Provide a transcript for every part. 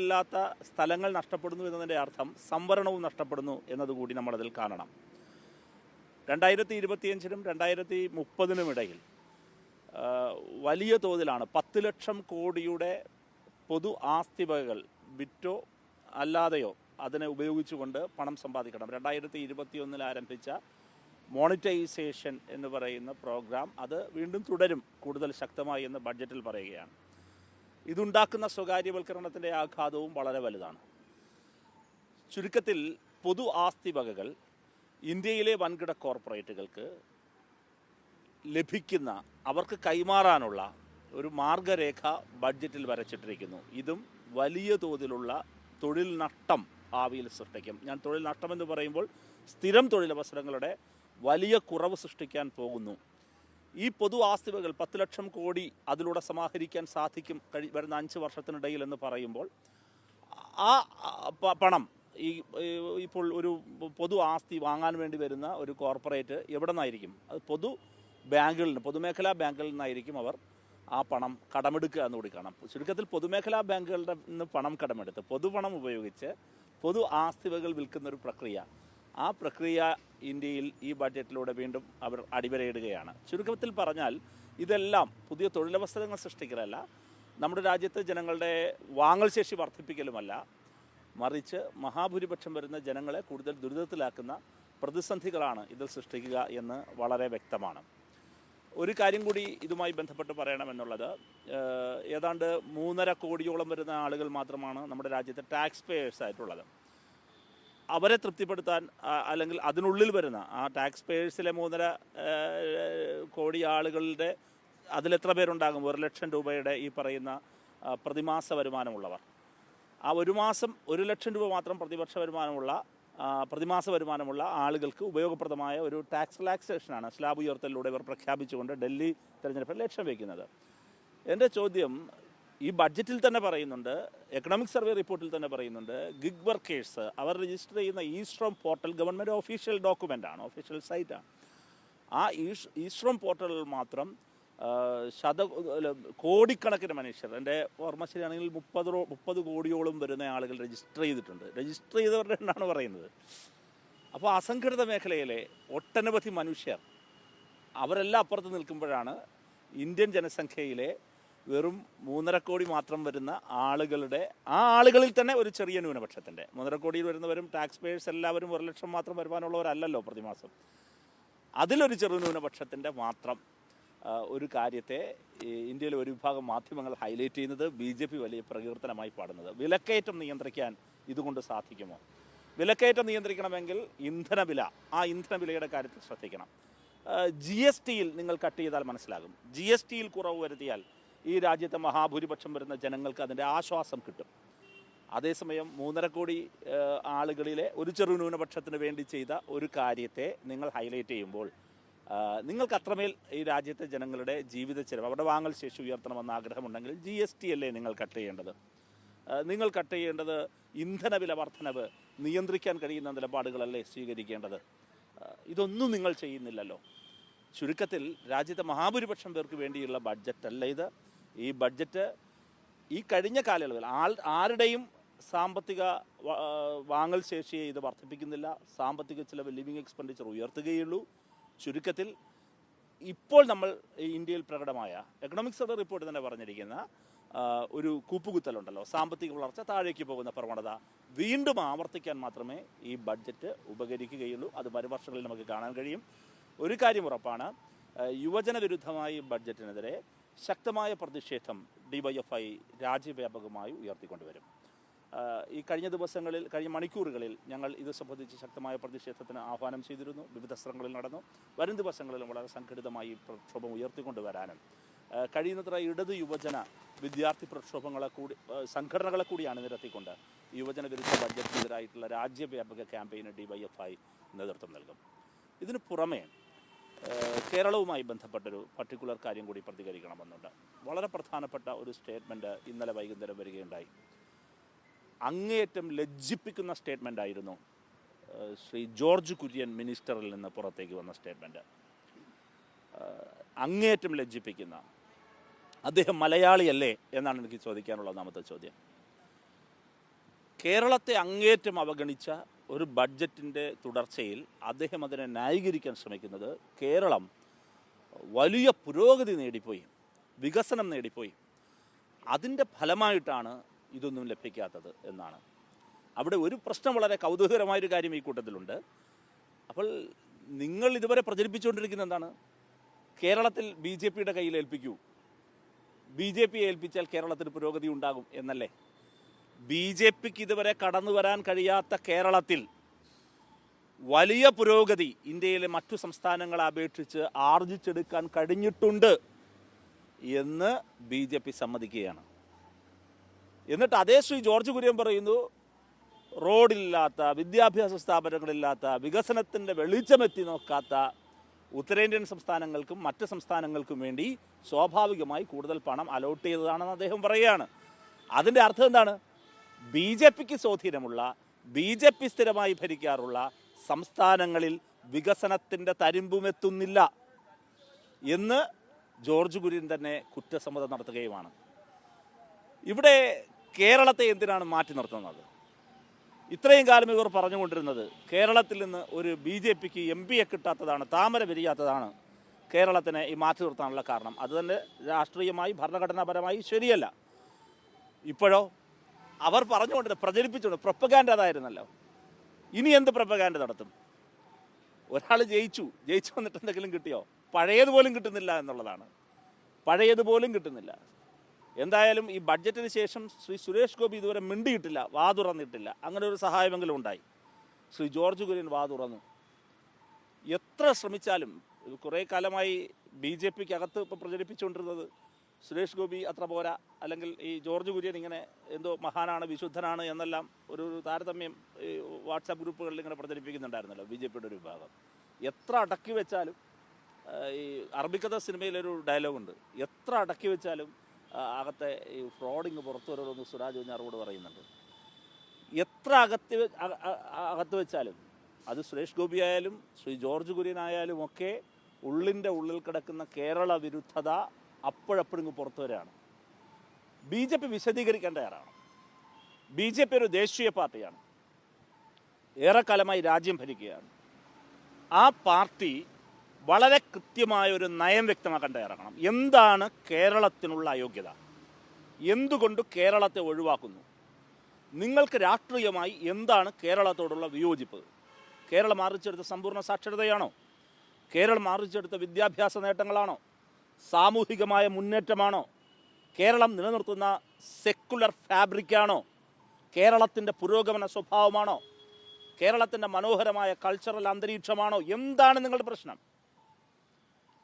ഇല്ലാത്ത സ്ഥലങ്ങൾ നഷ്ടപ്പെടുന്നു എന്നതിന്റെ അർത്ഥം സംവരണവും നഷ്ടപ്പെടുന്നു എന്നതുകൂടി നമ്മളതിൽ കാണണം. രണ്ടായിരത്തി ഇരുപത്തിയഞ്ചിനും രണ്ടായിരത്തി മുപ്പതിനും ഇടയിൽ വലിയ തോതിലാണ് പത്ത് ലക്ഷം കോടിയുടെ പൊതു ആസ്തി വകകൾ വിറ്റോ അല്ലാതെയോ അതിനെ ഉപയോഗിച്ചുകൊണ്ട് പണം സമ്പാദിക്കണം. രണ്ടായിരത്തി ഇരുപത്തിയൊന്നിൽ ആരംഭിച്ച മോണിറ്റൈസേഷൻ എന്ന് പറയുന്ന പ്രോഗ്രാം അത് വീണ്ടും തുടരും കൂടുതൽ ശക്തമായി എന്ന് ബഡ്ജറ്റിൽ പറയുകയാണ്. ഇതുണ്ടാക്കുന്ന സ്വകാര്യവൽക്കരണത്തിന്റെ ആഘാതവും വളരെ വലുതാണ്. ചുരുക്കത്തിൽ പൊതു ആസ്തി വകകൾ ഇന്ത്യയിലെ വൻകിട കോർപ്പറേറ്റുകൾക്ക് ലഭിക്കുന്ന അവർക്ക് കൈമാറാനുള്ള ഒരു മാർഗരേഖ ബഡ്ജറ്റിൽ വരച്ചിട്ടിരിക്കുന്നു. ഇതും വലിയ തോതിലുള്ള തൊഴിൽ നഷ്ടം ഭാവിയിൽ സൃഷ്ടിക്കും. ഞാൻ തൊഴിൽ നഷ്ടമെന്ന് പറയുമ്പോൾ സ്ഥിരം തൊഴിലവസരങ്ങളുടെ വലിയ കുറവ് സൃഷ്ടിക്കാൻ പോകുന്നു. ഈ പൊതു ആസ്തിവകൾ പത്ത് ലക്ഷം കോടി അതിലൂടെ സമാഹരിക്കാൻ സാധിക്കും കഴി വരുന്ന അഞ്ച് വർഷത്തിനിടയിൽ എന്ന് പറയുമ്പോൾ ആ പണം ഈ ഇപ്പോൾ ഒരു പൊതു ആസ്തി വാങ്ങാൻ വേണ്ടി വരുന്ന ഒരു കോർപ്പറേറ്റ് എവിടെ നിന്നായിരിക്കും അത് പൊതു ബാങ്കുകളിൽ നിന്ന് പൊതുമേഖലാ ബാങ്കുകളിൽ നിന്നായിരിക്കും അവർ ആ പണം കടമെടുക്കുക എന്ന് കൂടി കാണാം. ചുരുക്കത്തിൽ പൊതുമേഖലാ ബാങ്കുകളുടെ നിന്ന് പണം കടമെടുത്ത് പൊതുപണം ഉപയോഗിച്ച് പൊതു ആസ്തിവകൾ വിൽക്കുന്ന ഒരു പ്രക്രിയ ആ പ്രക്രിയ ഇന്ത്യയിൽ ഈ ബഡ്ജറ്റിലൂടെ വീണ്ടും അവർ അടിവരയിടുകയാണ്. ചുരുക്കത്തിൽ പറഞ്ഞാൽ ഇതെല്ലാം പുതിയ തൊഴിലവസരങ്ങൾ സൃഷ്ടിക്കലല്ല നമ്മുടെ രാജ്യത്തെ ജനങ്ങളുടെ വാങ്ങൽ ശേഷി വർദ്ധിപ്പിക്കലുമല്ല. മറിച്ച് മഹാഭൂരിപക്ഷം വരുന്ന ജനങ്ങളെ കൂടുതൽ ദുരിതത്തിലാക്കുന്ന പ്രതിസന്ധികളാണ് ഇതിൽ സൃഷ്ടിക്കുക എന്ന് വളരെ വ്യക്തമാണ്. ഒരു കാര്യം കൂടി ഇതുമായി ബന്ധപ്പെട്ട് പറയണമെന്നുള്ളത് ഏതാണ്ട് മൂന്നര കോടിയോളം വരുന്ന ആളുകൾ മാത്രമാണ് നമ്മുടെ രാജ്യത്തെ ടാക്സ് പേയേഴ്സ് ആയിട്ടുള്ളത്. അവരെ തൃപ്തിപ്പെടുത്താൻ അല്ലെങ്കിൽ അതിനുള്ളിൽ വരുന്ന ആ ടാക്സ് പേഴ്സിലെ മൂന്നര കോടി ആളുകളുടെ അതിലെത്ര പേരുണ്ടാകും? ഒരു ലക്ഷം രൂപയുടെ ഈ പറയുന്ന പ്രതിമാസ വരുമാനമുള്ളവർ. ആ ഒരു മാസം ഒരു ലക്ഷം രൂപ മാത്രം പ്രതിപക്ഷ വരുമാനമുള്ള പ്രതിമാസ വരുമാനമുള്ള ആളുകൾക്ക് ഉപയോഗപ്രദമായ ഒരു ടാക്സ് റിലാക്സേഷനാണ് സ്ലാബ് ഉയർത്തലിലൂടെ ഇവർ പ്രഖ്യാപിച്ചുകൊണ്ട് ഡൽഹി തെരഞ്ഞെടുപ്പിൽ ലക്ഷ്യം വയ്ക്കുന്നത്. എന്റെ ചോദ്യം ഈ ബഡ്ജറ്റിൽ തന്നെ പറയുന്നുണ്ട് എക്കണോമിക് സർവേ റിപ്പോർട്ടിൽ തന്നെ പറയുന്നുണ്ട് ഗിഗ് വർക്കേഴ്സ് അവർ രജിസ്റ്റർ ചെയ്യുന്ന ഈസ്ട്രോം പോർട്ടൽ ഗവൺമെന്റ് ഒഫീഷ്യൽ ഡോക്യുമെന്റ് ആണ് ഒഫീഷ്യൽ സൈറ്റാണ് ആ ഈസ് ഈസ്ട്രോം പോർട്ടലിൽ മാത്രം ശത കോടിക്കണക്കിന് മനുഷ്യർ എന്റെ ഓർമ്മ ശരിയാണെങ്കിൽ മുപ്പത് മുപ്പത് കോടിയോളം വരുന്ന ആളുകൾ രജിസ്റ്റർ ചെയ്തിട്ടുണ്ട്. രജിസ്റ്റർ ചെയ്തവരുടെ എന്നാണ് പറയുന്നത്. അപ്പോൾ അസംഘടിത മേഖലയിലെ ഒട്ടനവധി മനുഷ്യർ അവരെല്ലാം അപ്പുറത്ത് നിൽക്കുമ്പോഴാണ് ഇന്ത്യൻ ജനസംഖ്യയിലെ വെറും മൂന്നര കോടി മാത്രം വരുന്ന ആളുകളുടെ ആ ആളുകളിൽ തന്നെ ഒരു ചെറിയ ന്യൂനപക്ഷത്തിന്റെ മൂന്നര കോടിയിൽ വരുന്നവരും ടാക്സ് പേഴ്സ് എല്ലാവരും ഒരു ലക്ഷം മാത്രം വരുമാനമുള്ളവരല്ലല്ലോ പ്രതിമാസം. അതിലൊരു ചെറു ന്യൂനപക്ഷത്തിന്റെ മാത്രം ഒരു കാര്യത്തെ ഇന്ത്യയിലെ ഒരു വിഭാഗം മാധ്യമങ്ങൾ ഹൈലൈറ്റ് ചെയ്യുന്നത് ബി ജെ പി വലിയ പ്രകീർത്തനമായി പാടുന്നത്. വിലക്കയറ്റം നിയന്ത്രിക്കാൻ ഇതുകൊണ്ട് സാധിക്കുമോ? വിലക്കയറ്റം നിയന്ത്രിക്കണമെങ്കിൽ ഇന്ധനവില ആ ഇന്ധനവിലയുടെ കാര്യത്തിൽ ശ്രദ്ധിക്കണം. ജി എസ് ടിയിൽ നിങ്ങൾ കട്ട് ചെയ്താൽ മനസ്സിലാകും. ജി എസ് ടിയിൽ കുറവ് വരുത്തിയാൽ ഈ രാജ്യത്തെ മഹാഭൂരിപക്ഷം വരുന്ന ജനങ്ങൾക്ക് അതിന്റെ ആശ്വാസം കിട്ടും. അതേസമയം മൂന്നര കോടി ആളുകളിലെ ഒരു ചെറു ന്യൂനപക്ഷത്തിന് വേണ്ടി ചെയ്ത ഒരു കാര്യത്തെ നിങ്ങൾ ഹൈലൈറ്റ് ചെയ്യുമ്പോൾ നിങ്ങൾക്ക് അത്രമേൽ ഈ രാജ്യത്തെ ജനങ്ങളുടെ ജീവിത ചെലവ് അവരുടെ വാങ്ങൽ ശേഷി ഉയർത്തണമെന്ന ആഗ്രഹമുണ്ടെങ്കിൽ ജി എസ് ടി അല്ലേ നിങ്ങൾ കട്ട് ചെയ്യേണ്ടത്? നിങ്ങൾ കട്ട് ചെയ്യേണ്ടത് ഇന്ധന വില വർധനവ് നിയന്ത്രിക്കാൻ കഴിയുന്ന നിലപാടുകളല്ലേ സ്വീകരിക്കേണ്ടത്? ഇതൊന്നും നിങ്ങൾ ചെയ്യുന്നില്ലല്ലോ. ചുരുക്കത്തിൽ രാജ്യത്തെ മഹാഭൂരിപക്ഷം പേർക്ക് വേണ്ടിയുള്ള ബഡ്ജറ്റ് അല്ല ഇത്. ഈ ബഡ്ജറ്റ് ഈ കഴിഞ്ഞ കാലയളവിൽ ആൾ ആരുടെയും സാമ്പത്തിക വാങ്ങൽ ശേഷിയെ ഇത് വർദ്ധിപ്പിക്കുന്നില്ല. സാമ്പത്തിക ചിലവ് ലിവിങ് എക്സ്പെൻഡിച്ചർ ഉയർത്തുകയുള്ളൂ. ചുരുക്കത്തിൽ ഇപ്പോൾ നമ്മൾ ഇന്ത്യയിൽ പ്രകടമായ എക്കണോമിക് സർവേ റിപ്പോർട്ട് തന്നെ പറഞ്ഞിരിക്കുന്ന ഒരു കൂപ്പുകുത്തലുണ്ടല്ലോ. സാമ്പത്തിക വളർച്ച താഴേക്ക് പോകുന്ന പ്രവണത വീണ്ടും ആവർത്തിക്കാൻ മാത്രമേ ഈ ബഡ്ജറ്റ് ഉപകരിക്കുകയുള്ളൂ. അത് വരും വർഷങ്ങളിൽ നമുക്ക് കാണാൻ കഴിയും. ഒരു കാര്യം ഉറപ്പാണ്. യുവജന വിരുദ്ധമായ ബഡ്ജറ്റിനെതിരെ ശക്തമായ പ്രതിഷേധം ഡിവൈഎഫ്ഐ രാജ്യവ്യാപകമായി ഉയർത്തിക്കൊണ്ടുവരും. ഈ കഴിഞ്ഞ ദിവസങ്ങളിൽ കഴിഞ്ഞ മണിക്കൂറുകളിൽ ഞങ്ങൾ ഇത് സംബന്ധിച്ച് ശക്തമായ പ്രതിഷേധത്തിന് ആഹ്വാനം ചെയ്തിരുന്നു. വിവിധ സ്ഥലങ്ങളിൽ നടന്നു. വരും ദിവസങ്ങളിലും വളരെ സംഘടിതമായി പ്രക്ഷോഭം ഉയർത്തിക്കൊണ്ടുവരാനും. കഴിയുന്നത്ര ഇടത് യുവജന വിദ്യാർത്ഥി പ്രക്ഷോഭങ്ങളെ കൂടി സംഘടനകളെ കൂടിയാണ് അണിനിരത്തിക്കൊണ്ട് യുവജന വിരുദ്ധ ബഡ്ജറ്റിനെതിരായിട്ടുള്ള രാജ്യവ്യാപക ക്യാമ്പയിന് ഡിവൈഎഫ്ഐ നേതൃത്വം നൽകും. ഇതിന് പുറമെ കേരളവുമായി ബന്ധപ്പെട്ടൊരു പർട്ടിക്കുലർ കാര്യം കൂടി പ്രതികരിക്കണമെന്നുണ്ട്. വളരെ പ്രധാനപ്പെട്ട ഒരു സ്റ്റേറ്റ്മെന്റ് ഇന്നലെ വൈകുന്നേരം വരികയുണ്ടായി. അങ്ങേയറ്റം ലജ്ജിപ്പിക്കുന്ന സ്റ്റേറ്റ്മെന്റ് ആയിരുന്നു ശ്രീ ജോർജ് കുര്യൻ മിനിസ്റ്ററിൽ നിന്ന് പുറത്തേക്ക് വന്ന സ്റ്റേറ്റ്മെന്റ് അങ്ങേയറ്റം ലജ്ജിപ്പിക്കുന്ന അദ്ദേഹം മലയാളിയല്ലേ എന്നാണ് എനിക്ക് ചോദിക്കാനുള്ള ഒന്നാമത്തെ ചോദ്യം. കേരളത്തെ അങ്ങേയറ്റം അവഗണിച്ച ഒരു ബഡ്ജറ്റിന്റെ തുടർച്ചയിൽ അദ്ദേഹം അതിനെ ന്യായീകരിക്കാൻ ശ്രമിക്കുന്നത് കേരളം വലിയ പുരോഗതി നേടിപ്പോയി വികസനം നേടിപ്പോയി. അതിന്റെ ഫലമായിട്ടാണ് ഇതൊന്നും ലഭിക്കാത്തത് എന്നാണ്. അവിടെ ഒരു പ്രശ്നം വളരെ കൗതുകകരമായൊരു കാര്യം ഈ കൂട്ടത്തിലുണ്ട്. അപ്പോൾ നിങ്ങൾ ഇതുവരെ പ്രചരിപ്പിച്ചുകൊണ്ടിരിക്കുന്ന എന്താണ്? കേരളത്തിൽ ബി ജെ പിയുടെ കയ്യിൽ ഏൽപ്പിക്കൂ. ബി ജെ പി ഏൽപ്പിച്ചാൽ കേരളത്തിന് പുരോഗതി ഉണ്ടാകും എന്നല്ലേ? ബി ജെ പിക്ക് ഇതുവരെ കടന്നു വരാൻ കഴിയാത്ത കേരളത്തിൽ വലിയ പുരോഗതി ഇന്ത്യയിലെ മറ്റു സംസ്ഥാനങ്ങളെ അപേക്ഷിച്ച് ആർജിച്ചെടുക്കാൻ കഴിഞ്ഞിട്ടുണ്ട് എന്ന് ബി ജെ പി സമ്മതിക്കുകയാണ്. എന്നിട്ട് അതേ ശ്രീ ജോർജ് കുര്യൻ പറയുന്നു റോഡില്ലാത്ത വിദ്യാഭ്യാസ സ്ഥാപനങ്ങളില്ലാത്ത വികസനത്തിന്റെ വെളിച്ചമെത്തി നോക്കാത്ത ഉത്തരേന്ത്യൻ സംസ്ഥാനങ്ങൾക്കും മറ്റ് സംസ്ഥാനങ്ങൾക്കും വേണ്ടി സ്വാഭാവികമായി കൂടുതൽ പണം അലോട്ട് ചെയ്തതാണെന്ന് അദ്ദേഹം പറയുകയാണ്. അതിന്റെ അർത്ഥം എന്താണ്? ബി ജെ പിക്ക് സ്വാധീനമുള്ള ബി ജെ പി സ്ഥിരമായി ഭരിക്കാറുള്ള സംസ്ഥാനങ്ങളിൽ വികസനത്തിന്റെ തരിമ്പുമെത്തുന്നില്ല എന്ന് ജോർജ് കുര്യൻ തന്നെ കുറ്റസമ്മതം നടത്തുകയുമാണ്. ഇവിടെ കേരളത്തെ എന്തിനാണ് മാറ്റി നിർത്തുന്നത്? ഇത്രയും കാലം ഇവർ പറഞ്ഞുകൊണ്ടിരുന്നത് കേരളത്തിൽ നിന്ന് ഒരു ബി ജെ പിക്ക് എം പിയെ കിട്ടാത്തതാണ് താമര വിരിയാത്തതാണ് കേരളത്തിനെ ഈ മാറ്റി നിർത്താനുള്ള കാരണം. അതുതന്നെ രാഷ്ട്രീയമായി ഭരണഘടനാപരമായി ശരിയല്ല. ഇപ്പോഴോ അവർ പറഞ്ഞുകൊണ്ട് പ്രചരിപ്പിച്ചുകൊണ്ട് പ്രൊപ്പഗാൻഡ് അതായിരുന്നല്ലോ. ഇനി എന്ത് പ്രൊപ്പഗാൻഡ് നടത്തും? ഒരാൾ ജയിച്ചു. ജയിച്ചു വന്നിട്ട് എന്തെങ്കിലും കിട്ടിയോ? പഴയതുപോലും കിട്ടുന്നില്ല എന്നുള്ളതാണ്. പഴയതുപോലും കിട്ടുന്നില്ല. എന്തായാലും ഈ ബഡ്ജറ്റിന് ശേഷം ശ്രീ സുരേഷ് ഗോപി ഇതുവരെ മിണ്ടിയിട്ടില്ല. വാതുറന്നിട്ടില്ല അങ്ങനെ ഒരു സഹായമെങ്കിലും ഉണ്ടായി. ശ്രീ ജോർജ് കുര്യൻ വാതുറന്നു എത്ര ശ്രമിച്ചാലും കുറേ കാലമായി ബി ജെ പിക്ക് അകത്ത് ഇപ്പോൾ പ്രചരിപ്പിച്ചുകൊണ്ടിരുന്നത് സുരേഷ് ഗോപി അത്ര പോരാ? അല്ലെങ്കിൽ ഈ ജോർജ് കുര്യൻ ഇങ്ങനെ എന്തോ മഹാനാണ് വിശുദ്ധനാണ് എന്നെല്ലാം ഒരു താരതമ്യം ഈ വാട്സാപ്പ് ഗ്രൂപ്പുകളിൽ ഇങ്ങനെ പ്രചരിപ്പിക്കുന്നുണ്ടായിരുന്നല്ലോ ബി ജെ പിയുടെ ഒരു വിഭാഗം. എത്ര അടക്കി വെച്ചാലും ഈ അറബിക്കഥ സിനിമയിലൊരു ഡയലോഗുണ്ട്. എത്ര അടക്കി വെച്ചാലും അകത്തെ ഈ ഫ്രോഡിങ് പുറത്തു വരുമെന്ന് സുരാജ് കുഞ്ഞാറോട് പറയുന്നുണ്ട്. എത്ര അകത്ത് അകത്ത് വെച്ചാലും അത് സുരേഷ് ഗോപി ആയാലും ശ്രീ ജോർജ് കുര്യൻ ആയാലും ഒക്കെ ഉള്ളിന്റെ ഉള്ളിൽ കിടക്കുന്ന കേരള വിരുദ്ധത അപ്പോഴപ്പോഴും പുറത്തു വരികയാണ്. ബി ജെ പി വിശദീകരിക്കാൻ തയ്യാറാണ്. ബി ജെ പി ഒരു ദേശീയ പാർട്ടിയാണ്. ഏറെക്കാലമായി രാജ്യം ഭരിക്കുകയാണ്. ആ പാർട്ടി വളരെ കൃത്യമായ ഒരു നയം വ്യക്തമാക്കാൻ തയ്യാറാക്കണം എന്താണ് കേരളത്തിനുള്ള അയോഗ്യത? എന്തുകൊണ്ട് കേരളത്തെ ഒഴിവാക്കുന്നു? നിങ്ങൾക്ക് രാഷ്ട്രീയമായി എന്താണ് കേരളത്തോടുള്ള വിയോജിപ്പ്? കേരളം ആർജിച്ചെടുത്ത സമ്പൂർണ സാക്ഷരതയാണോ? കേരളം ആർജിച്ചെടുത്ത വിദ്യാഭ്യാസ നേട്ടങ്ങളാണോ? സാമൂഹികമായ മുന്നേറ്റമാണോ? കേരളം നിലനിർത്തുന്ന സെക്കുലർ ഫാബ്രിക്കാണോ കേരളത്തിന്റെ പുരോഗമന സ്വഭാവമാണോ? കേരളത്തിന്റെ മനോഹരമായ കൾച്ചറൽ അന്തരീക്ഷമാണോ? എന്താണ് നിങ്ങളുടെ പ്രശ്നം?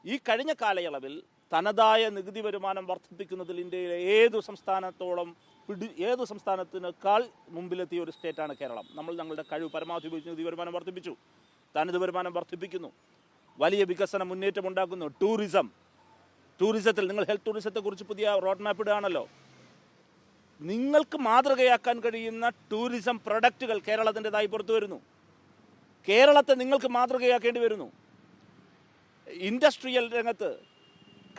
ഈ കഴിഞ്ഞ കാലയളവിൽ തനതായ നികുതി വരുമാനം വർദ്ധിപ്പിക്കുന്നതിൽ ഇന്ത്യയിലെ ഏതു സംസ്ഥാനത്തോളം പിടി ഏതു സംസ്ഥാനത്തിനേക്കാൾ മുമ്പിലെത്തിയ ഒരു സ്റ്റേറ്റാണ് കേരളം. നമ്മൾ ഞങ്ങളുടെ കഴിവ് പരമാവധി ഉപയോഗിച്ച് നികുതി വരുമാനം വർദ്ധിപ്പിച്ചു. തനത് വരുമാനം വർദ്ധിപ്പിക്കുന്നു. വലിയ വികസന മുന്നേറ്റം ഉണ്ടാക്കുന്നു. ടൂറിസം ടൂറിസത്തിൽ നിങ്ങൾ ഹെൽത്ത് ടൂറിസത്തെക്കുറിച്ച് പുതിയ റോഡ് മാപ്പ് ഇടുകയാണല്ലോ. നിങ്ങൾക്ക് മാതൃകയാക്കാൻ കഴിയുന്ന ടൂറിസം പ്രൊഡക്റ്റുകൾ കേരളത്തിന്റെതായി പുറത്തു വരുന്നു. കേരളത്തെ നിങ്ങൾക്ക് മാതൃകയാക്കേണ്ടി വരുന്നു. ഇൻഡസ്ട്രിയൽ രംഗത്ത്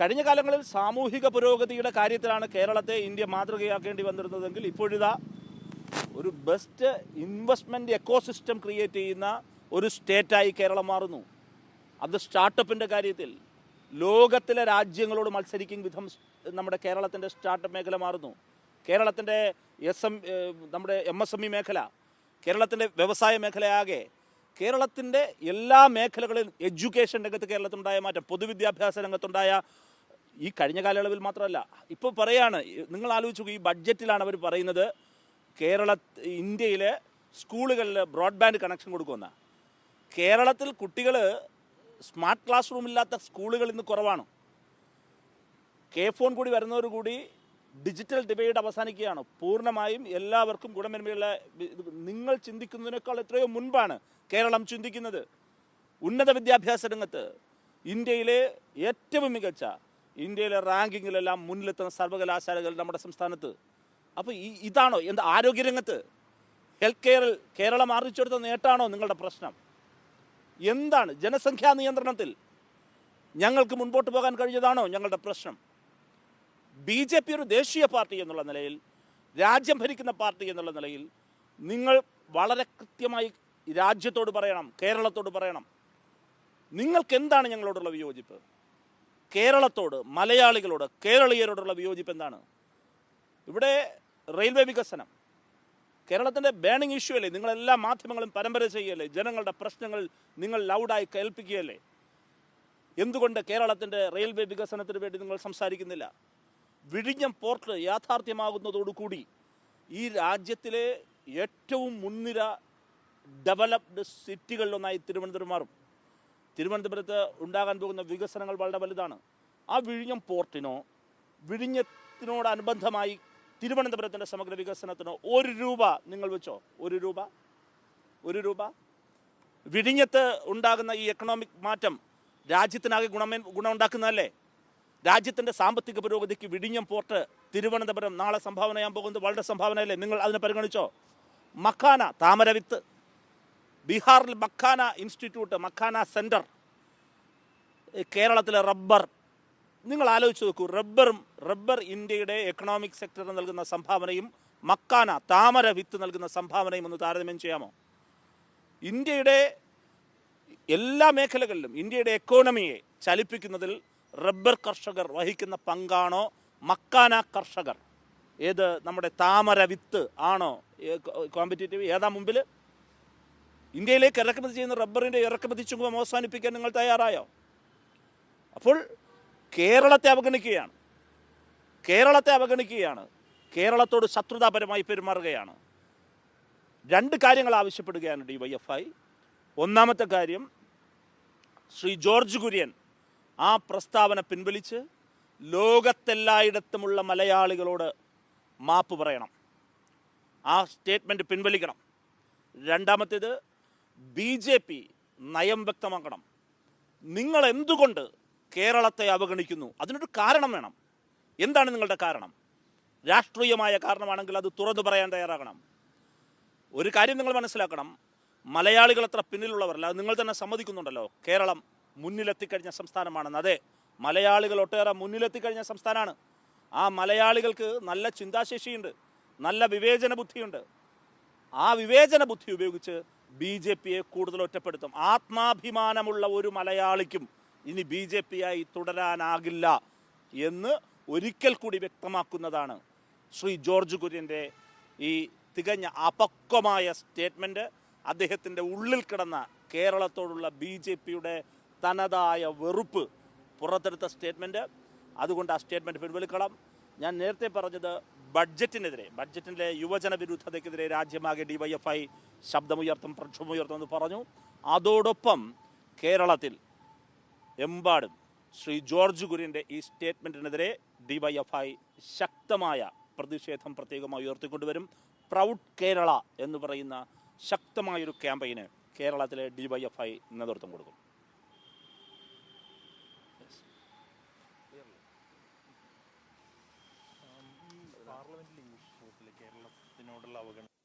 കഴിഞ്ഞ കാലങ്ങളിൽ സാമൂഹിക പുരോഗതിയുടെ കാര്യത്തിലാണ് കേരളത്തെ ഇന്ത്യ മാതൃകയാക്കേണ്ടി വന്നിരുന്നതെങ്കിൽ ഇപ്പോഴിതാ ഒരു ബെസ്റ്റ് ഇൻവെസ്റ്റ്മെന്റ് എക്കോസിസ്റ്റം ക്രിയേറ്റ് ചെയ്യുന്ന ഒരു സ്റ്റേറ്റായി കേരളം മാറുന്നു. അത് സ്റ്റാർട്ടപ്പിന്റെ കാര്യത്തിൽ ലോകത്തിലെ രാജ്യങ്ങളോട് മത്സരിക്കും വിധം നമ്മുടെ കേരളത്തിന്റെ സ്റ്റാർട്ടപ്പ് മേഖല മാറുന്നു. കേരളത്തിന്റെ എസ് എം നമ്മുടെ എം എസ് എം ഇ മേഖല കേരളത്തിന്റെ വ്യവസായ മേഖലയാകെ കേരളത്തിന്റെ എല്ലാ മേഖലകളിലും എഡ്യൂക്കേഷൻ രംഗത്ത് കേരളത്തിലുണ്ടായ മാറ്റം പൊതുവിദ്യാഭ്യാസ രംഗത്തുണ്ടായ ഈ കഴിഞ്ഞ കാലയളവിൽ മാത്രമല്ല. ഇപ്പോൾ പറയാണ് നിങ്ങൾ ആലോചിച്ചു ഈ ബഡ്ജറ്റിലാണ് അവർ പറയുന്നത് കേരള ഇന്ത്യയിലെ സ്കൂളുകളിൽ ബ്രോഡ്ബാൻഡ് കണക്ഷൻ കൊടുക്കുമെന്ന്. കേരളത്തിൽ കുട്ടികൾ സ്മാർട്ട് ക്ലാസ് റൂം ഇല്ലാത്ത സ്കൂളുകൾ ഇന്ന് കുറവാണ്. കെ ഫോൺ കൂടി വരുന്നതോടുകൂടി ഡിജിറ്റൽ ഡിബേറ്റ് അവസാനിക്കുകയാണ്. പൂർണമായും എല്ലാവർക്കും ഗുണമേന്മയുള്ള നിങ്ങൾ ചിന്തിക്കുന്നതിനേക്കാൾ എത്രയോ മുൻപാണ് കേരളം ചിന്തിക്കുന്നത്. ഉന്നത വിദ്യാഭ്യാസ രംഗത്ത് ഇന്ത്യയിലെ ഏറ്റവും മികച്ച ഇന്ത്യയിലെ റാങ്കിങ്ങിലെല്ലാം മുന്നിലെത്തുന്ന സർവകലാശാലകൾ നമ്മുടെ സംസ്ഥാനത്ത്. അപ്പോൾ ഈ ഇതാണോ എന്താ ആരോഗ്യരംഗത്ത് ഹെൽത്ത് കെയറിൽ കേരളം ആർജിച്ചെടുത്ത നേട്ടാണോ നിങ്ങളുടെ പ്രശ്നം? എന്താണ് ജനസംഖ്യാ നിയന്ത്രണത്തിൽ ഞങ്ങൾക്ക് മുൻപോട്ട് പോകാൻ കഴിഞ്ഞതാണോ ഞങ്ങളുടെ പ്രശ്നം? ബി ജെ പി ഒരു ദേശീയ പാർട്ടി എന്നുള്ള നിലയിൽ രാജ്യം ഭരിക്കുന്ന പാർട്ടി എന്നുള്ള നിലയിൽ നിങ്ങൾ വളരെ കൃത്യമായി രാജ്യത്തോട് പറയണം കേരളത്തോട് പറയണം. നിങ്ങൾക്ക് എന്താണ് ഞങ്ങളോടുള്ള വിയോജിപ്പ്? കേരളത്തോട് മലയാളികളോട് കേരളീയരോടുള്ള വിയോജിപ്പ് എന്താണ്? ഇവിടെ റെയിൽവേ വികസനം കേരളത്തിന്റെ ബേണിംഗ് ഇഷ്യൂ അല്ലേ? നിങ്ങളെല്ലാ മാധ്യമങ്ങളും പരമ്പര ചെയ്യല്ലേ ജനങ്ങളുടെ പ്രശ്നങ്ങൾ നിങ്ങൾ ലൗഡായി കേൾപ്പിക്കുകയല്ലേ? എന്തുകൊണ്ട് കേരളത്തിന്റെ റെയിൽവേ വികസനത്തിന് വേണ്ടി നിങ്ങൾ സംസാരിക്കുന്നില്ല? വിഴിഞ്ഞം പോർട്ട് യാഥാർത്ഥ്യമാകുന്നതോടുകൂടി ഈ രാജ്യത്തിലെ ഏറ്റവും മുൻനിര ഡെവലപ്ഡ് സിറ്റികളിലൊന്നായി തിരുവനന്തപുരം മാറും. തിരുവനന്തപുരത്ത് ഉണ്ടാകാൻ പോകുന്ന വികസനങ്ങൾ വളരെ വലുതാണ്. ആ വിഴിഞ്ഞം പോർട്ടിനോ വിഴിഞ്ഞത്തിനോടനുബന്ധമായി തിരുവനന്തപുരത്തിന്റെ സമഗ്ര വികസനത്തിന് ഒരു രൂപ നിങ്ങൾ വെച്ചോ. ഒരു രൂപ. ഒരു രൂപ. വിഴിഞ്ഞത്ത് ഉണ്ടാകുന്ന ഈ എക്കണോമിക് മാറ്റം രാജ്യത്തിനാകെ ഗുണമേ ഗുണമുണ്ടാക്കുന്നതല്ലേ രാജ്യത്തിന്റെ സാമ്പത്തിക പുരോഗതിക്ക് വിഴിഞ്ഞം പോർട്ട് തിരുവനന്തപുരം നാളെ സംഭാവനയാൻ പോകുന്നത് വളരെ സംഭാവനയല്ലേ? നിങ്ങൾ അതിനെ പരിഗണിച്ചോ? മക്കാന താമരവിത്ത് ബീഹാറിൽ മക്കാന ഇൻസ്റ്റിറ്റ്യൂട്ട് മക്കാന സെന്റർ കേരളത്തിലെ റബ്ബർ. നിങ്ങൾ ആലോചിച്ച് നോക്കൂ. റബ്ബറും റബ്ബർ ഇന്ത്യയുടെ എക്കണോമിക് സെക്ടറിന് നൽകുന്ന സംഭാവനയും മക്കാന താമര വിത്ത് നൽകുന്ന സംഭാവനയും ഒന്ന് താരതമ്യം ചെയ്യാമോ? ഇന്ത്യയുടെ എല്ലാ മേഖലകളിലും ഇന്ത്യയുടെ എക്കോണമിയെ ചലിപ്പിക്കുന്നതിൽ റബ്ബർ കർഷകർ വഹിക്കുന്ന പങ്കാണോ മക്കാന കർഷകർ? ഏത് നമ്മുടെ താമര വിത്ത് ആണോ കോമ്പറ്റേറ്റീവ് ഏതാ മുമ്പിൽ ഇന്ത്യയിലേക്ക് ഇറക്കുമതി ചെയ്യുന്ന റബ്ബറിന്റെ ഇറക്കുമതി ചുങ്കം അവസാനിപ്പിക്കാൻ നിങ്ങൾ തയ്യാറായോ? അപ്പോൾ കേരളത്തെ അവഗണിക്കുകയാണ്. കേരളത്തെ അവഗണിക്കുകയാണ്. കേരളത്തോട് ശത്രുതാപരമായി പെരുമാറുകയാണ്. രണ്ട് കാര്യങ്ങൾ ആവശ്യപ്പെടുകയാണ് ഡി വൈ എഫ് ഐ ഒന്നാമത്തെ കാര്യം ശ്രീ ജോർജ് കുര്യൻ ആ പ്രസ്താവന പിൻവലിച്ച് ലോകത്തെല്ലായിടത്തുമുള്ള മലയാളികളോട് മാപ്പ് പറയണം. ആ സ്റ്റേറ്റ്മെന്റ് പിൻവലിക്കണം. രണ്ടാമത്തേത് ബി ജെ പി നയം വ്യക്തമാക്കണം. നിങ്ങൾ എന്തുകൊണ്ട് കേരളത്തെ അവഗണിക്കുന്നു. അതിനൊരു കാരണം വേണം. എന്താണ് നിങ്ങളുടെ കാരണം? രാഷ്ട്രീയമായ കാരണമാണെങ്കിൽ അത് തുറന്നു പറയാൻ തയ്യാറാകണം. ഒരു കാര്യം നിങ്ങൾ മനസ്സിലാക്കണം. മലയാളികൾ അത്ര പിന്നിലുള്ളവരല്ല. നിങ്ങൾ തന്നെ സമ്മതിക്കുന്നുണ്ടല്ലോ. കേരളം മുന്നിലെത്തിക്കഴിഞ്ഞ സംസ്ഥാനമാണെന്ന്. അതെ മലയാളികൾ ഒട്ടേറെ മുന്നിലെത്തിക്കഴിഞ്ഞ സംസ്ഥാനമാണ്. ആ മലയാളികൾക്ക് നല്ല ചിന്താശേഷിയുണ്ട്. നല്ല വിവേചന ബുദ്ധിയുണ്ട്. ആ വിവേചന ബുദ്ധി ഉപയോഗിച്ച് ബി ജെ പിയെ കൂടുതൽ ഒറ്റപ്പെടുത്തും. ആത്മാഭിമാനമുള്ള ഒരു മലയാളിക്കും ഇനി ബി ജെ പി ആയി തുടരാനാകില്ല എന്ന് ഒരിക്കൽ കൂടി വ്യക്തമാക്കുന്നതാണ് ശ്രീ ജോർജ് കുര്യന്റെ ഈ തികഞ്ഞ അപക്വമായ സ്റ്റേറ്റ്മെന്റ് അദ്ദേഹത്തിന്റെ ഉള്ളിൽ കിടന്ന കേരളത്തോടുള്ള ബി ജെ പിയുടെ തനതായ വെറുപ്പ് പുറത്തെടുത്ത സ്റ്റേറ്റ്മെന്റ് അതുകൊണ്ട് ആ സ്റ്റേറ്റ്മെന്റ് പിൻവലിക്കണം. ഞാൻ നേരത്തെ പറഞ്ഞത് ബഡ്ജറ്റിനെതിരെ ബഡ്ജറ്റിന്റെ യുവജന വിരുദ്ധതയ്ക്കെതിരെ രാജ്യമാകെ ഡി വൈ എഫ് ഐ ശബ്ദമുയർത്തും പ്രക്ഷോഭമുയർത്തും എന്ന് പറഞ്ഞു. അതോടൊപ്പം കേരളത്തിൽ എമ്പാടും ശ്രീ ജോർജ് കുര്യന്റെ ഈ സ്റ്റേറ്റ്മെന്റിനെതിരെ ഡി വൈ എഫ് ഐ ശക്തമായ പ്രതിഷേധം പ്രത്യേകമായി ഉയർത്തിക്കൊണ്ടുവരും. പ്രൗഡ് കേരള എന്ന് പറയുന്ന ശക്തമായൊരു ക്യാമ്പയിന് കേരളത്തിലെ ഡിവൈഎഫ്ഐ നേതൃത്വം കൊടുക്കും. പാർലമെന്റിൽ കേരളത്തിനോടുള്ള അവഗണന